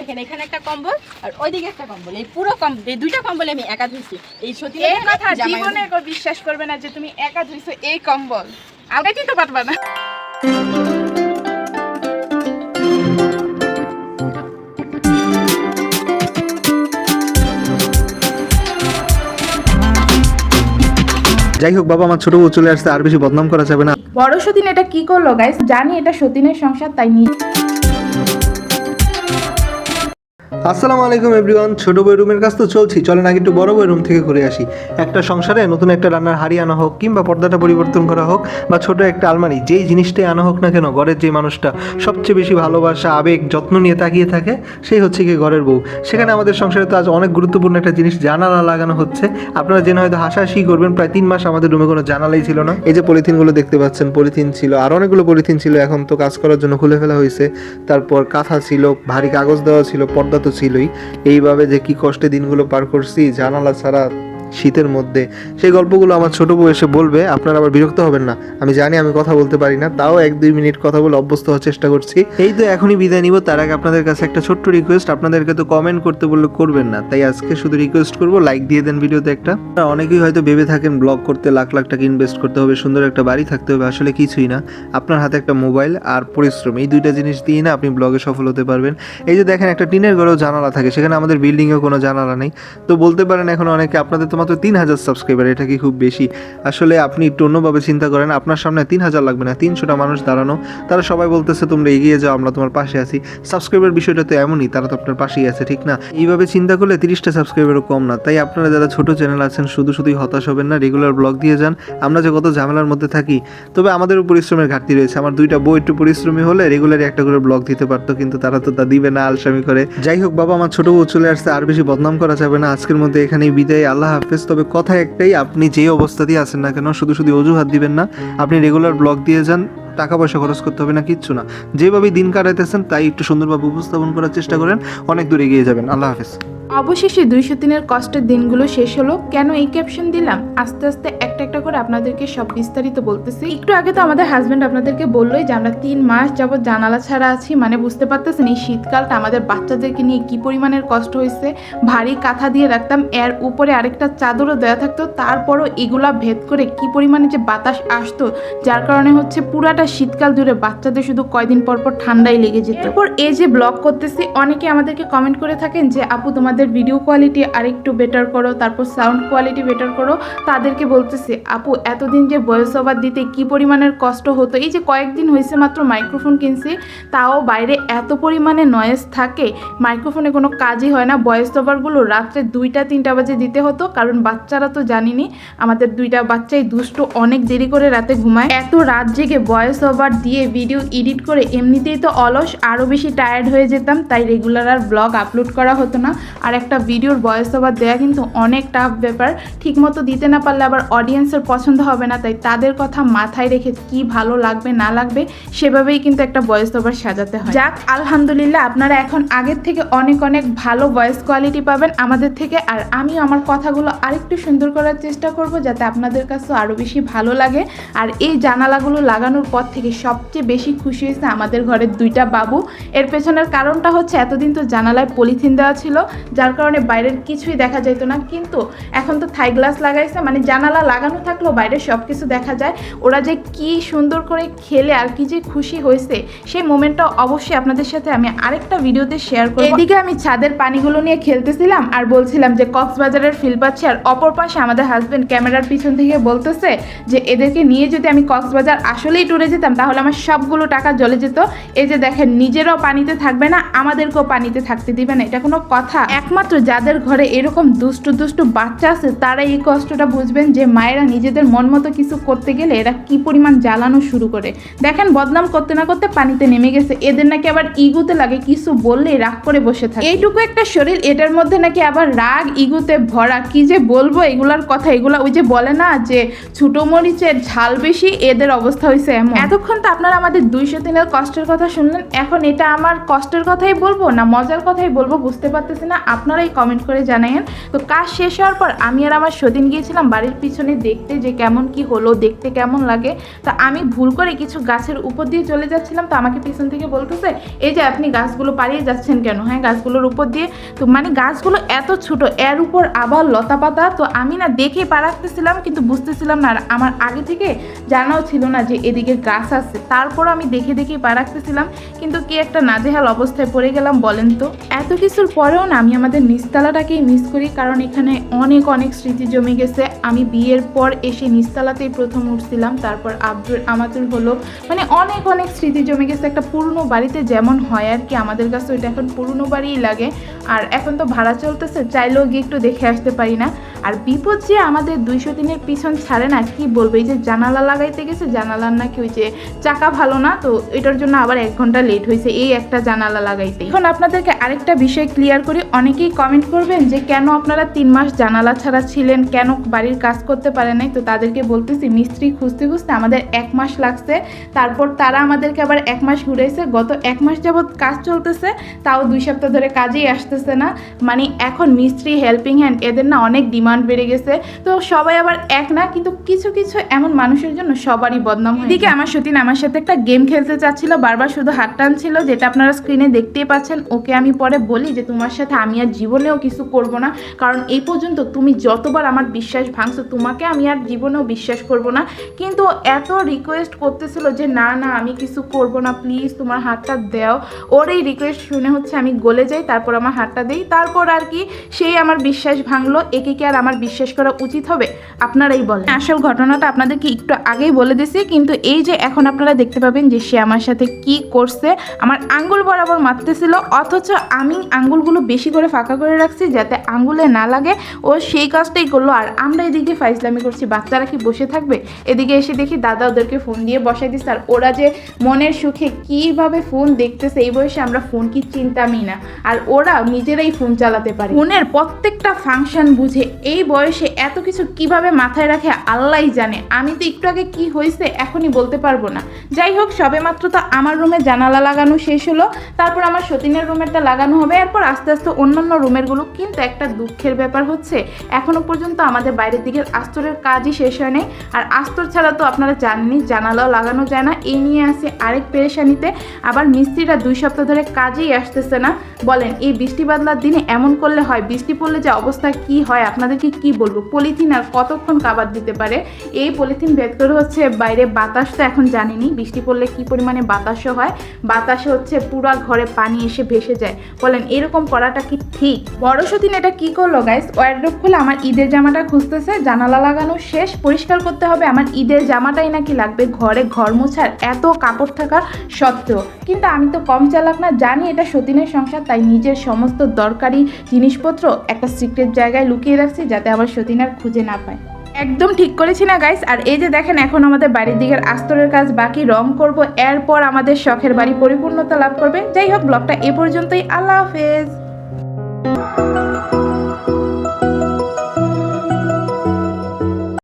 দেখেন এখানে একটা কম্বল আর ওইদিকে একটা কম্বল। এই পুরো কম্বল এই দুইটা কম্বল আমি একা ধুইছি। এই সত্যি এই কথা জীবনে কেউ বিশ্বাস করবে না যে তুমি একা ধুইছো এই কম্বল। দিতে পারবা না। যাই হোক বাবা আমার ছোট বউ চলে আসছে আর বেশি বদনাম করা যাবে না। বড় সতীন এটা কি করল গাইস জানি এটা সতীনের সংসার তাই নিয়ে আসসালামু আলাইকুম এভরিওয়ান, ছোট বই রুমের কাজ তো চলছি। চলেন আগে একটু বড় বই রুম থেকে ঘুরে আসি। একটা সংসারে নতুন একটা রান্নার হাড়ি আনা হোক কিংবা পর্দাটা পরিবর্তন করা হোক বা ছোট একটা আলমারি, যেই জিনিসটাই আনা হোক না কেন, ঘরের যে মানুষটা সবচেয়ে বেশি ভালোবাসা, আবেগ, যত্ন নিয়ে তাকিয়ে থাকে, সেই হচ্ছে কি ঘরের বউ। সেখানে আমাদের সংসারে তো আজ অনেক গুরুত্বপূর্ণ একটা জিনিস, জানালা লাগানো হচ্ছে। আপনারা জেনে হয়তো হাসাহাসি করবেন, প্রায় তিন মাস আমাদের রুমে কোনো জানালাই ছিল না। এই যে পলিথিনগুলো দেখতে পাচ্ছেন, পলিথিন ছিল, আর অনেকগুলো পলিথিন ছিল, এখন তো কাজ করার জন্য খুলে ফেলা হয়েছে। তারপর কাঁথা ছিল, ভারী কাগজ দেওয়া ছিল, পর্দা তো ছিলই। এইভাবে যে কি কষ্টে দিনগুলো পার করছি জানালা ছাড়া শীতের মধ্যে। সেই গল্পগুলো আমার ছোট বউ এসে বলবে, আপনারা আবার বিরক্ত হবেন না। আমি জানি আমি কথা বলতে পারি না, তাও এক দুই মিনিট কথা বলে অভ্যস্ত হওয়ার চেষ্টা করছি। এই তো এখনই বিদায় নিব, তার আগে আপনাদের কাছে একটা ছোট্ট রিকোয়েস্ট আপনাদেরকে তো কমেন্ট করতে বললে করবেন না। তাই আজকে শুধু রিকোয়েস্ট করব লাইক দিয়ে দেন ভিডিওতে একটা। অনেকেই হয়তো ভেবে থাকেন ব্লগ করতে লাখ লাখ টাকা ইনভেস্ট করতে হবে, সুন্দর একটা বাড়ি থাকতে হবে, আসলে কিছুই না। আপনার হাতে একটা মোবাইল আর পরিশ্রম, এই দুইটা জিনিস দিয়ে না আপনি ব্লগে সফল হতে পারবেন। এই যে দেখেন একটা টিনের ঘরেও জানালা থাকে, সেখানে আমাদের বিল্ডিংয়েও কোনো জানালা নেই। তো বলতে পারেন এখন অনেকে, আপনাদের তো মাত্র তিন হাজার সাবস্ক্রাইবার এটা কি খুব বেশি? আসলে আপনি একটু অন্যভাবে চিন্তা করেন, আপনার সামনে তিন হাজার লাগবে না, তিনশোটা মানুষ দাঁড়ানো, তারা সবাই বলতেছে, তোমরা এগিয়ে যাও, আমরা তোমার পাশে আছি। সাবস্ক্রাইবার বিষয়টা তো এমনই, তারা তো আপনার পাশেই আছে, ঠিক না? এইভাবে চিন্তা করলে তিরিশটা সাবস্ক্রাইবারও কম না। তাই আপনারা যারা ছোট চ্যানেল আছেন, শুধু শুধুই হতাশ হবেন না রেগুলার ব্লগ দিয়ে যান। আমরা যে কত ঝামেলার মধ্যে থাকি, তবে আমাদেরও পরিশ্রমের ঘাটতি রয়েছে। আমার দুইটা বই একটু পরিশ্রমী হলে রেগুলারই একটা করে ব্লগ দিতে পারতো, কিন্তু তারা তো তা দিবে না, আলসামি করে। যাই হোক, বাবা, আমার ছোট বউ চলে আসছে, আর বেশি বদনাম করা যাবে না। আজকের মধ্যে এখানেই বিদায়, আল্লাহ হাফেজ। তবে কথা একটাই, আপনি যে অবস্থাতেই আছেন না কেন, শুধু শুধু অজুহাত দিবেন না, আপনি রেগুলার ব্লগ দিয়ে যান টাকা পয়সা খরচ করতে হবে না, কিচ্ছু না। যেভাবে দিন কাটাইতেছেন, তাই একটু সুন্দরভাবে উপস্থাপন করার চেষ্টা করেন, অনেক দূর এগিয়ে যাবেন। আল্লাহ হাফেজ। অবশেষে দুইশো দিনের কষ্টের দিনগুলো শেষ হলো। কেন এই ক্যাপশন দিলাম? আস্তে আস্তে একটা একটা করে আপনাদেরকে সব বিস্তারিত বলতেছি। একটু আগে তো আমাদের হাজব্যান্ড আপনাদেরকে বললোই যে, আমরা তিন মাস যাবত জানালা ছাড়া আছি। মানে বুঝতে পারতেছেন, এই শীতকালটা আমাদের বাচ্চাদেরকে নিয়ে কি পরিমাণের কষ্ট হয়েছে। ভারী কাঁথা দিয়ে রাখতাম, এর উপরে আরেকটা চাদরও দেওয়া থাকতো। তারপরও এগুলা ভেদ করে কি পরিমাণে যে বাতাস আসতো, যার কারণে হচ্ছে পুরাটা শীতকাল জুড়ে বাচ্চাদের শুধু কয়দিন পর পর ঠান্ডাই লেগে যেত। এরপর এই যে ব্লগ করতেছি, অনেকে আমাদেরকে কমেন্ট করে থাকেন যে, আপু, তোমাদের ভিডিও কোয়ালিটি আরেকটু বেটার করো, তারপর সাউন্ড কোয়ালিটি বেটার করো। তাদেরকে বলতেছি, আপু, এতদিন যে ভয়েস ওভার দিতে কি পরিমাণের কষ্ট হতো? এই যে কয়েকদিন হয়েছে মাত্র মাইক্রোফোন কিনছি, তাও বাইরে এত পরিমাণে নয়েজ থাকে। মাইক্রোফোনে কোনো কাজই হয় না। ভয়েস ওভারগুলো রাত্রে দুইটা, তিনটা বাজে দিতে হতো, কারণ বাচ্চারা তো জানিনি, আমাদের দুইটা বাচ্চাই দুষ্ট, অনেক দেরি করে রাতে ঘুমায়। এত রাত জেগে ভয়েস ওভার দিয়ে ভিডিও এডিট করে এমনিতেই তো অলস আরও বেশি টায়ার্ড হয়ে যেতাম, তাই রেগুলার আর ব্লগ আপলোড করা হতো না। আর একটা ভিডিওর ভয়েস ওভার দেওয়া কিন্তু অনেক টাফ ব্যাপার। ঠিকমতো দিতে না পারলে আবার অডিয়েন্সের পছন্দ হবে না, তাই তাদের কথা মাথায় রেখে কি ভালো লাগবে, না লাগবে, সেভাবেই কিন্তু একটা ভয়েস ওভার সাজাতে হয়। যাক, আলহামদুলিল্লাহ, আপনারা এখন আগের থেকে অনেক অনেক ভালো ভয়েস কোয়ালিটি পাবেন আমাদের থেকে। আর আমিও আমার কথাগুলো আরেকটু সুন্দর করার চেষ্টা করব, যাতে আপনাদের কাছেও আরও বেশি ভালো লাগে। আর এই জানালাগুলো লাগানোর পর থেকে সবচেয়ে বেশি খুশি হয়েছে আমাদের ঘরের দুইটা বাবু। এর পেছনের কারণটা হচ্ছে, এতদিন তো জানালায় পলিথিন দেওয়া ছিল যার কারণে বাইরের কিছুই দেখা যেত না। কিন্তু এখন তো থাই গ্লাস লাগাইছে মানে জানালা লাগানো থাকলেও বাইরে সব কিছু দেখা যায়। ওরা যে কি সুন্দর করে খেলে আর কি যে খুশি হয়েছে, সেই মোমেন্টটা অবশ্যই আপনাদের সাথে আমি আরেকটা ভিডিওতে শেয়ার করব। এদিকে আমি ছাদের পানিগুলো নিয়ে খেলতেছিলাম আর বলছিলাম যে কক্সবাজারের ফিল পাচ্ছি আর অপর পাশে আমাদের হাজবেন্ড ক্যামেরার পিছন থেকে বলতেছে যে, এদেরকে নিয়ে যদি আমি কক্সবাজার আসলেই টুরে যেতাম, তাহলে আমার সবগুলো টাকা জলে যেত। এই যে দেখেন, নিজেরাও পানিতে থাকবে না, আমাদেরকেও পানিতে থাকতে দিবে না। এটা কোনো কথা। একমাত্র যাদের ঘরে এরকম দুষ্টু দুষ্টু বাচ্চা আছে তারা এই কষ্টটা বুঝবেন যে মায়েরা নিজেদের মন মতো কিছু করতে গেলে এরা কি পরিমাণ জ্বালানো শুরু করে। দেখেন বদনাম করতে না করতে পানিতে নেমে গেছে, এদের নাকি আবার ইগুতে লাগে, কিছু বললেই রাগ করে বসে থাকে। এইটুকু একটা শরীর, এটার মধ্যে নাকি আবার রাগ, ইগুতে ভরা, কি যে বলব এগুলার কথা, এগুলা ওই যে বলে না যে ছোটো মরিচের ঝাল বেশি, এদের অবস্থা হয়েছে এমন। এতক্ষণ তো আপনারা আমাদের দুইশো দিনের কষ্টের কথা শুনলেন, এখন এটা আমার কষ্টের কথাই বলব না মজার কথাই বলব বুঝতে পারতেছি না আপনারাই কমেন্ট করে জানায়েন তো কাজ শেষ হওয়ার পর আমি আর আমার সদিন গিয়েছিলাম বাড়ির পিছনে দেখতে যে কেমন কি হলো, দেখতে কেমন লাগে। তো আমি ভুল করে কিছু গাছের উপর দিয়ে চলে যাচ্ছিলাম। তো আমাকে পিছন থেকে বলতেছে, এই যে আপনি গাছগুলো পাড়িয়ে যাচ্ছেন কেন? হ্যাঁ গাছগুলোর উপর দিয়ে। তো মানে গাছগুলো এত ছোট, এর উপর আবার লতা পাতা তো আমি না দেখে পারাতেছিলাম কিন্তু বুঝতেছিলাম না। আর আমার আগে থেকে জানাও ছিল না যে এদিকে গাছ আছে। তারপর আমি দেখে দেখে পারাতেছিলাম কিন্তু কি একটা নাজেহাল অবস্থায় পড়ে গেলাম বলেন তো? এত কিছুর পরেও না আমি আমাদের নিস্তালাটাকেই মিস করি, কারণ এখানে অনেক অনেক স্মৃতি জমে গেছে। আমি বিয়ের পর এসে নিস্তালাতেই প্রথম উঠছিলাম, তারপর আব্দুল আমাদের হলো। মানে অনেক অনেক স্মৃতি জমে গেছে। একটা পুরনো বাড়িতে যেমন হয় আর কি, আমাদের কাছে ওইটা এখন পুরনো বাড়িই লাগে। আর এখন তো ভাড়া চলতেছে, চাইলেও গিয়ে একটু দেখে আসতে পারি না। আর বিপদ যে আমাদের দুইশো দিনের পিছন ছাড়ে না, কি বলব? এই যে জানালা লাগাইতে গেছে, জানালার নাকি ওই যে চাকা ভালো না, তো এটার জন্য আবার এক ঘণ্টা লেট হয়েছে এই একটা জানালা লাগাইতে। এখন আপনাদেরকে আরেকটা বিষয় ক্লিয়ার করি, অনেকেই কমেন্ট করবেন যে কেন আপনারা তিন মাস জানালা ছাড়া ছিলেন, কেন বাড়ির কাজ করতে পারে নাই? তো তাদেরকে বলতেছি, মিস্ত্রি খুঁজতে খুঁজতে আমাদের এক মাস লাগছে, তারপর তারা আমাদেরকে আবার এক মাস ঘুরেছে গত এক মাস যাবৎ কাজ চলতেছে, তাও দুই সপ্তাহ ধরে কাজেই আসতেছে না। মানে এখন মিস্ত্রি হেল্পিং হ্যান্ড এদের না অনেক ডিমান্ড বেড়ে গেছে। তো সবাই আবার এক না কিন্তু কিছু কিছু এমন মানুষের জন্য সবারই বদনাম এদিকে আমার সতীন আমার সাথে একটা গেম খেলতে চাচ্ছিল বারবার শুধু হাত টানছিল যেটা আপনারা স্ক্রিনে দেখতেই পাচ্ছেন। ওকে আমি পরে বলি যে তোমার সাথে আমি আর জীবনেও কিছু করব না। কারণ এই পর্যন্ত তুমি যতবার আমার বিশ্বাস ভাঙছো তোমাকে আমি আর জীবনেও বিশ্বাস করব না। কিন্তু এত রিকোয়েস্ট করতেছিল যে না না আমি কিছু করব না প্লিজ তোমার হাতটা দাও। ওর এই রিকোয়েস্ট শুনে হচ্ছে আমি গলে যাই তারপর আমার হাতটা দেই। তারপর আর কি সেই আমার বিশ্বাস ভাঙলো একে কি আর আমার বিশ্বাস করা উচিত হবে? আপনারাই বলেন। আসল ঘটনাটা আপনাদেরকে একটু আগেই বলে দিছি, কিন্তু এই যে এখন আপনারা দেখতে পাবেন যে সে আমার সাথে কি করছে, আমার আঙ্গুল বরাবর মারতেছিল, অথচ আমি আঙ্গুলগুলো বেশি করে ফাঁকা করে রাখছি যাতে আঙ্গুলে না লাগে, ও সেই কাজটাই করল। আর আমরা এদিকে ফাইজলামি করছি, বাচ্চারা কি বসে থাকবে? এদিকে এসে দেখি দাদা ওদেরকে ফোন দিয়ে বসাই দিচ্ছে, আর ওরা যে মনের সুখে কীভাবে ফোন দেখতেছে, এই বয়সে আমরা ফোন কি চিন্তামই না। আর ওরা নিজেরাই ফোন চালাতে পারে। ফোনের প্রত্যেকটা ফাংশন বুঝে এই বয়সে এত কিছু কীভাবে মাথায় রাখে আল্লাহই জানে। আমি তো একটু আগে কি হয়েছে এখনই বলতে পারব না। যাই হোক, সবে মাত্র তো আমার রুমে জানালা লাগানো শেষ হলো। তারপর আমার সতীনের রুমেরটা লাগানো হবে। এরপর আস্তে আস্তে অন্যান্য রুমেরগুলো কিন্তু একটা দুঃখের ব্যাপার হচ্ছে। এখনও পর্যন্ত আমাদের বাইরের দিকের আস্তরের কাজই শেষ হয় নাই। আর আস্তর ছাড়া তো আপনারা জানেনই জানালাও লাগানো যায় না। এই নিয়ে আসে আরেক পেরেশানিতে। আবার মিস্ত্রিরা দুই সপ্তাহ ধরে কাজেই আসতেছে না। বলেন, এই বৃষ্টি বাদলার দিনে এমন করলে হয়? বৃষ্টি পড়লে যে অবস্থা কি হয়? আপনাদেরকে কি বলব? পলিথিন আর কতক্ষণ কাবার দিতে পারে? এই পলিথিন ভেদ করে হচ্ছে বাইরে বাতাস তো এখন জানিনি। বৃষ্টি পড়লে কি পরিমাণে বাতাসও হয়? বাতাসে হচ্ছে পুরা ঘরে পানি এসে ভেসে যায়। বলেন, এরকম করাটা কি ঠিক? বড় সতীন এটা কি করল গাইস ওয়ারড্রোপ খুলে আমার ঈদের জামাটা খুঁজতেছে, জানালা লাগানো শেষ। পরিষ্কার করতে হবে, আমার ঈদের জামাটাই নাকি লাগবে ঘরে ঘর মোছার এত কাপড় থাকা সত্ত্বেও। কিন্তু আমি তো কম চালাক না, জানি এটা সতীনের সংসার, তাই নিজের সমস্ত দরকারি জিনিসপত্র একটা সিক্রেট জায়গায় লুকিয়ে রাখছি যাতে আবার সতীন আর খুঁজে না পায়। একদম ঠিক করেছি না গাইস আর এই যে দেখেন, এখন আমাদের বাড়ির দিকের আস্তরের কাজ বাকি, রং করব, এরপর আমাদের শখের বাড়ি পরিপূর্ণতা লাভ করবে। যাই হোক ব্লগটা এ পর্যন্তই। আল্লাহ হাফেজ।